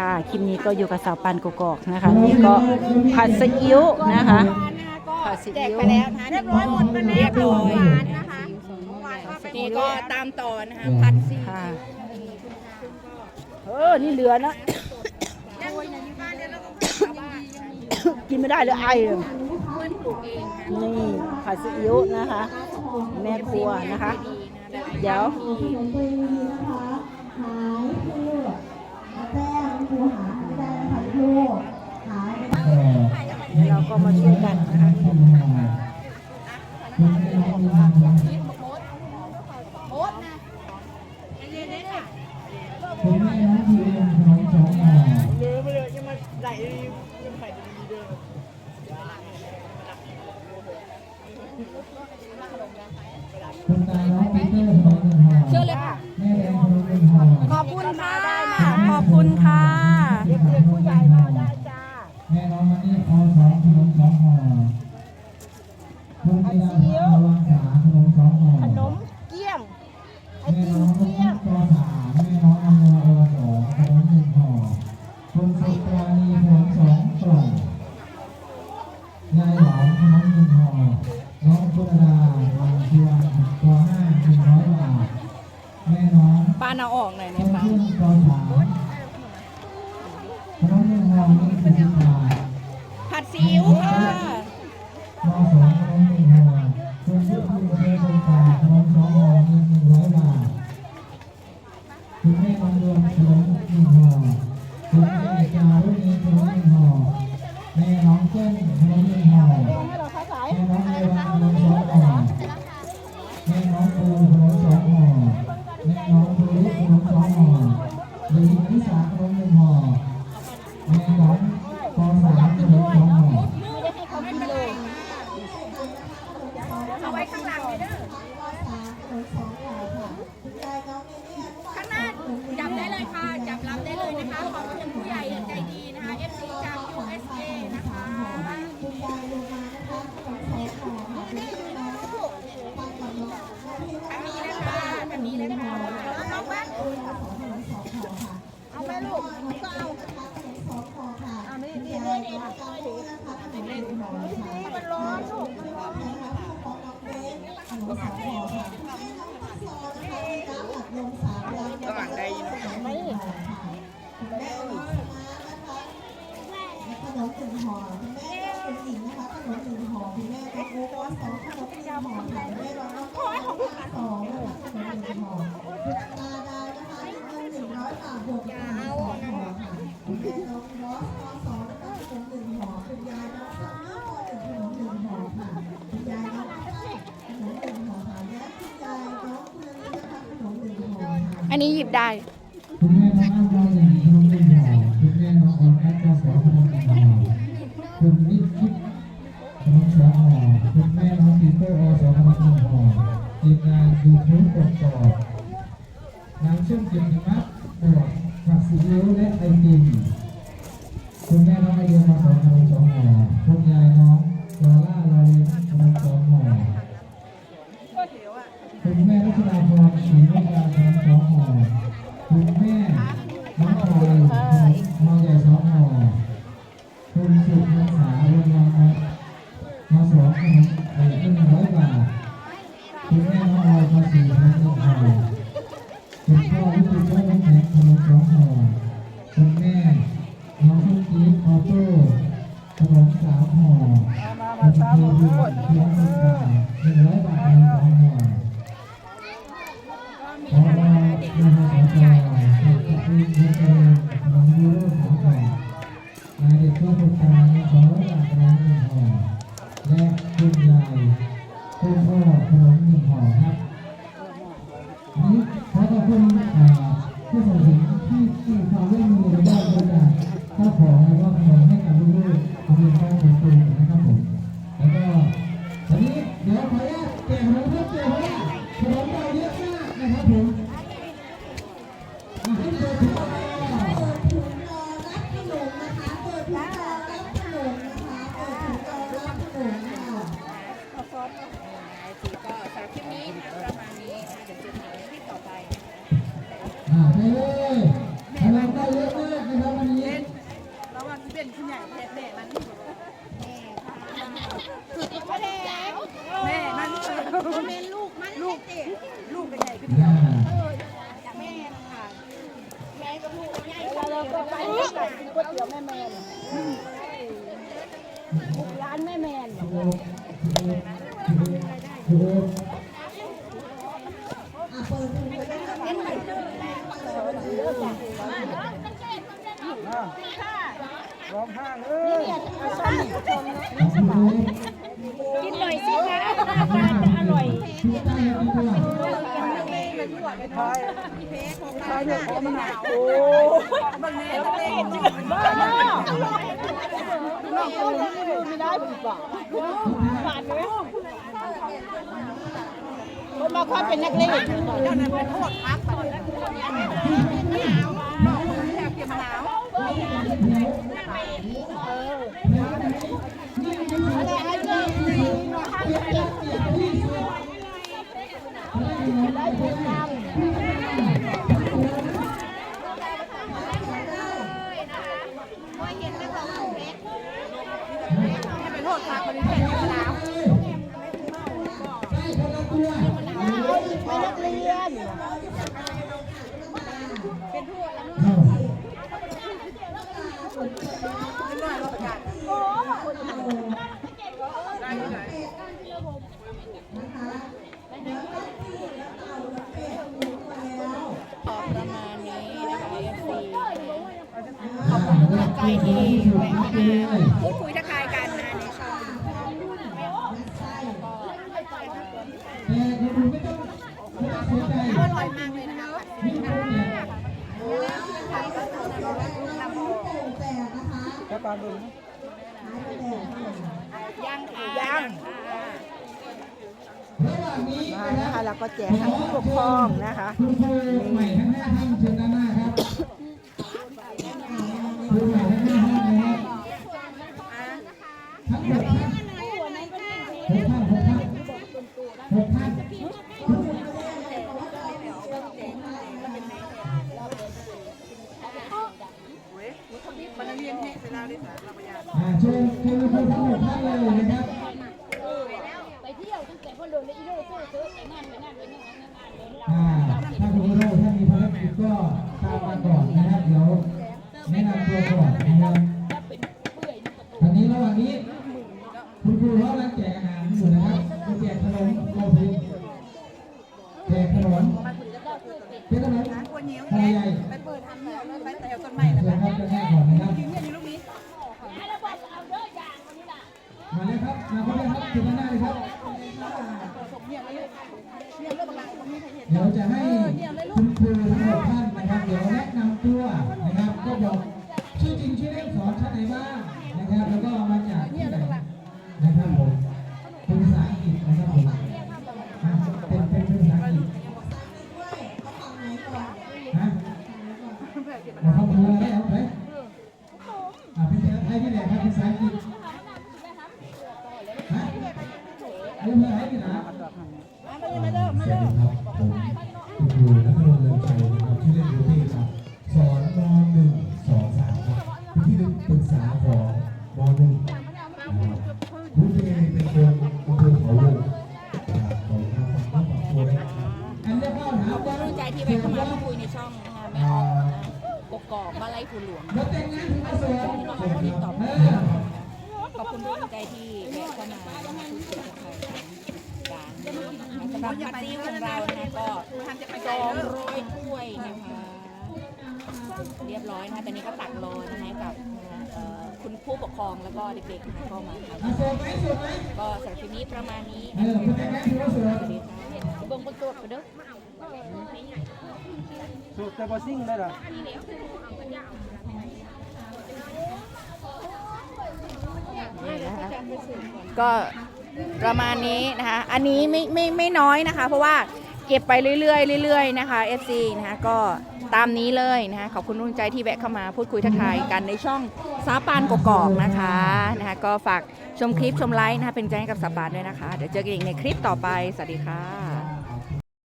ค่ะ คลิปนี้ก็อยู่กับสาวปันกกอกนะคะ นี่ก็ผัดซีอิ๊วนะคะ ผัดซีแจกอิ๊ว ไปแล้วนะคะเรียบร้อยหมดไปแล้วเรียบร้อยหวานนะคะเมื่อวานก็ไปนี่ก็ตามต่อนะคะพัดซีค่ะ เออ นี่เหลือนะกินไม่ได้เลยไอเลยนี่ผัดซีอิ๊วนะคะ แม่ครัวนะคะ เดี๋ยวเร รูหาไม่ได้นะคะลูกหายไม่ได้เราก็มาช่วยกันนะคะานเอาออกหน่อยเนี่ย เอาไหมลูก็เอาเอานี่นี่นี่นี่มันร้อนลูกระหว่างใดขนมหนึ่งห่อคุณแม่เป็นหญิงนะคะขนมหนึ่งห่อคุณแม่ก็โอ้ก็สองขนมที่ยาวห่อค่ะแม่รองรับสองขนมหนึ่งห่อคุณตาดา อยบาทบวกกับสองห่อค่ะคุณแม่น้องรอสก็สองนะคะขนมหนึ่งห่อคุณยายน้องซัมเมอร์ก็หนึ่งขนมหนึ่งห่อค่ะคุณยายน้องข้าวขนมหนึ่งห่อค่ะและคุณยายน้องเพื่อนนะคะขนมหนึ่งห่อค่ะอันนี้หยิบได้คุณแม่น้องอ้ำรอหนึ่งขนมหนึ่งหอคุณแม่น้องออนแอปก็สองขนมหนึ่งหอคุณนิคิดขนมสองหอคุณแม่น้องปีเตอร์อสองขนมหนึ่งหอทีมงานยูทูบกดต่อน้ำเชื่อมกิมัด บวกผักซีอิ๊วและไอติมคุณแม่น้องไอเดียมาสองขนมสองห่อคุณยายน้องลอล่าลอลินขนมสองห่อคุณแม่รัชดาพรศรีวิลาขนาสองห่อ น้องชุกจี๊ดออโต้ขนมสามห่อคุณครูวิทย์เพียงหนึ่งบาทหนึ่งร้อยบาทขนมสองห่อขอเราเด็กน้อยผู้ใหญ่เด็กที่เจริญน้องยูโรของเรานายเด็กก็ตุกตาสองร้อยบาทขนมหนึ่งห่อและคุณยายคุณพ่อขนมหนึ่งห่อครับ เพราะว่าขนมเราเยอะมากนะครับผมให้เปิดถุงรอเปิดถุงรอรับขนมนะคะเปิดถุงรอรับขนมนะคะเปิดถุงรอรับขนมค่ะก็สำหรับคลิปนี้นะประมาณนี้นะเดี๋ยวเจอกันในคลิปต่อไปอ่าไปเลยขนมได้เยอะมากนะครับวันนี้เป็นคุณใหญ่แม่แม่มันก็ได้แม่มันแม่ลูกมันลู ราก็ไปก็ไปกินก๋วยเตี๋ยวแม่แมนร้านแม่แมนโอ้โหอะเปิด ใช่เนี่ยของมันหนาวโอ้บางแม่เล่นบ้าน้องก็ลืมไม่ได้ผมบอกบาดเลยคนมาความเป็นนักเลงเจ้านั้นเป็นโทษพักไปเลยหนาวหนาวแทบจะหนาวไป คุณทุกกำลังใจที่แวะเข้ามาพูดคุยทักทายกันนะในช่องแต่คุณดูไม่ต้องไม่ต้องสนใจอร่อยมากเลยนะคะผัดซีนี่อิ๊วคนเนี่ยแต่นะคะย่างค่ะย่างค่ะระหว่างนี้มานะนะครัคะบเราก็แจกให้ผู้ปกครองนะคะคุณครูใหม่ทั้งห้าท่านเชิญด้านหน้า อ่าเชิญเชิญครูทั้งหกท่านเลยนะครับ ไปเที่ยวตั้งแต่พอโดนเลยอีโร่ซื้อซื้อไอ้นั่นไอ้นั่นไอ้นั่นไอ้นั่นไอ้นั่นอ่าถ้าคุณครูท่านมีภารกิจก็ตามมาก่อนนะครับ เดี๋ยวแนะนำตัวก่อนนะครับตอนนี้ระหว่างนี้ คุณครูเขากำลังแจกอาหารอยู่นะครับจะแจกขนมโอพินแจกขนมแจกขนม ควรเหนียว อะไรใหญ่ ไปเปิดทำแล้วไปแถวต้นไม้ เชิ แล้ว ญ กัน ครับจะแม่ก่อนนะครับ ยืนอยู่ลูกนี้ มาเลยครับ มาพบเลยครับถึงด้านหน้าเลยครับเนี่ยเลยเนี่ยเรื่องบางคนนี้เห็นเดี๋ยวจะให้คุณครูทั้งหกท่านนะครับ เดี๋ยวแนะนำตัวนะครับ ก็บอกชื่อจริงชื่อเล่นสอนชั้นไหนบ้างนะครับ แล้วก็มาจากที่ไหนนะครับผมเป็นภาษาอังกฤษนะครับผมอะเป็นเป็นเป็นภาษาอังกฤษฮะเราเข้ กอกบ้าไร่ภูหลวงแล้วแต่งงานถึงมาสอนที่น้องเขาติดต่อเอมาขอบคุณทุกกำลังใจที่แวะเข้ามาพูดคุยทักทายกันการสำหรับปาร์ตี้ของเรานะคะก็สองร้อยถ้วยนะคะ เรียบร้อยนะคะตอนนี้ก็ตักรอนะคะกับคุณผู้ปกครองแล้วก็เด็กๆนะคะก็มาก็สำหรับคลิปนี้ประมาณนี้นแต่งงานถึงมาสอนสวัสดีค่ะ เบิ่งบนตัวกันเด้อสูตรแต่บอซิ่งได้หรอนี่นะคะก็ประมาณนี้นะคะ อันนี้ไม่ไม่ไม่น้อยนะคะ เพราะว่าเก็บไปเรื่อยๆเรื่อยๆนะคะ FC นะคะก็ตามนี้เลยนะคะขอบคุณรุ่งใจที่แวะเข้ามาพูดคุยทักทายกันในช่องสาปานกกอกนะคะนะคะก็ฝากชมคลิปชมไลค์นะคะเป็นใจให้กับสาปานด้วยนะคะ เดี๋ยวเจอกันอีกในคลิปต่อไป สวัสดีค่ะ